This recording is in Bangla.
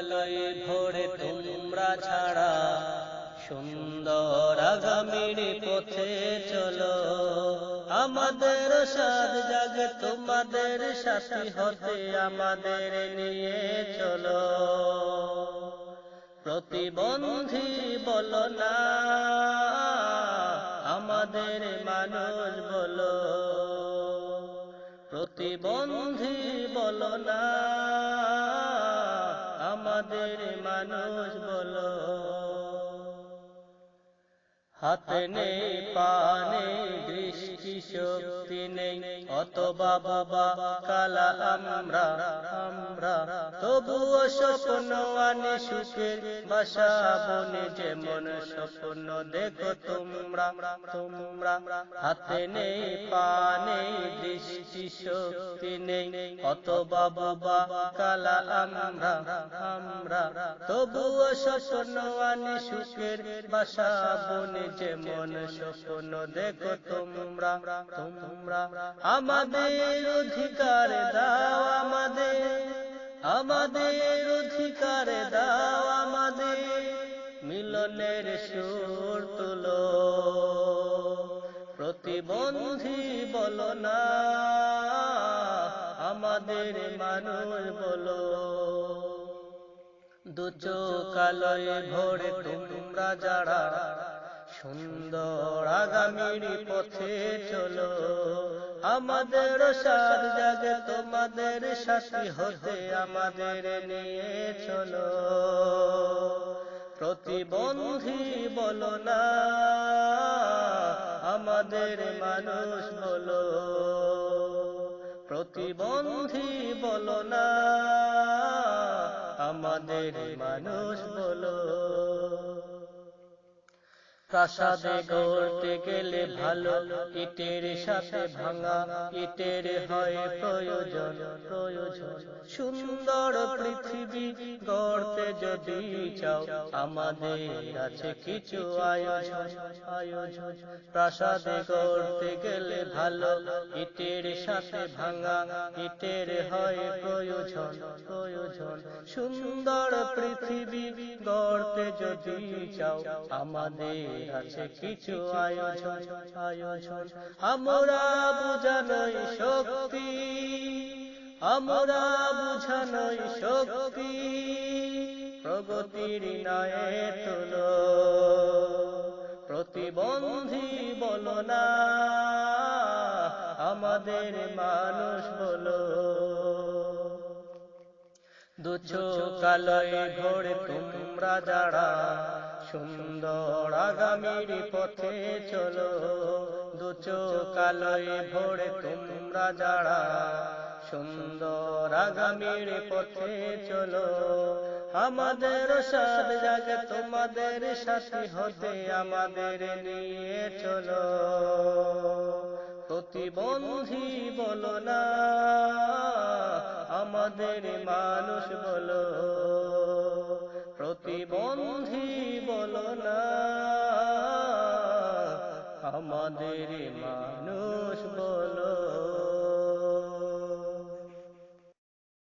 কালোয় ভরে তোমরা ছাড়া সুন্দর আগামীর পথে চলো। আমাদের সাথ জাগে, তোমাদের সাথী হতে আমাদের নিয়ে চলো। প্রতিবন্ধী বলো না, আমাদের মানুষ বলো। প্রতিবন্ধী বলো না আমাদের মানুষ বলো। হাতে নেই পা নেই দৃষ্টি শক্তি নেই। অথবা বাবা, কালা আমরা আমরা। তবুও স্বপ্ন আনে সুখের বাসা বনে, যেমন স্বপ্ন দেখো তোমরা তোমরা। হাতে নেই পা নেই দৃষ্টি শক্তি নেই। অথবা বাবা, কালা আমরা আমরা। তবুও স্বপ্ন আনে সুখের বাসা বনে যেমন স্বপ্ন। দেখো তোমরা তোমরা আমাদের অধিকার দাও আমাদের। আমাদের অধিকার দাও আমাদের। মিলনের সুর তুলো। প্রতিবন্ধী বলো না আমাদের মানুষ বলো। দু চোকালয়ে ভরে তোমরা যারা সুন্দর আগামীর পথে চলো। আমাদের সার জাগে, তোমাদের সাথী হতে আমাদের নিয়ে চলো। প্রতিবন্ধী বলো না, আমাদের মানুষ বলো। প্রতিবন্ধী বলো না, আমাদের মানুষ বলো। প্রাসাদে গড়তে গেলে ভালো, ইটের সাথে ভাঙা, ইটের হয় প্রয়োজন প্রয়োজন। সুন্দর পৃথিবী গড়তে যদি চাও, আমাদের আছে কিছু আয়োজন আয়োজন। প্রাসাদে গড়তে গেলে ভালো, ইটের সাথে ভাঙা, ইটের হয় প্রয়োজন প্রয়োজন। সুন্দর পৃথিবী গড়তে যদি চাও, আমাদের আছে কিছু আয়োজন আয়োজন। আমরা বুঝানোই শক্তি। আমরা বুঝানোই শক্তি। প্রগতির নয়ে তুলো। প্রতিবন্ধী বলো না। আমাদের মানুষ বলো। দু চোকালয়ে ঘোরে তোমরা যারা সুন্দর আগামীর পথে চলো, দু চোকালয়ে ভোরে তোমরা যারা সুন্দর আগামীর পথে চলো, আমাদের সাথ জাগে তোমাদের সাথী হতে আমাদের নিয়ে চলো। প্রতিবন্ধী বলো না, আমাদের মানুষ বলো আমাদের মানুষ বলো।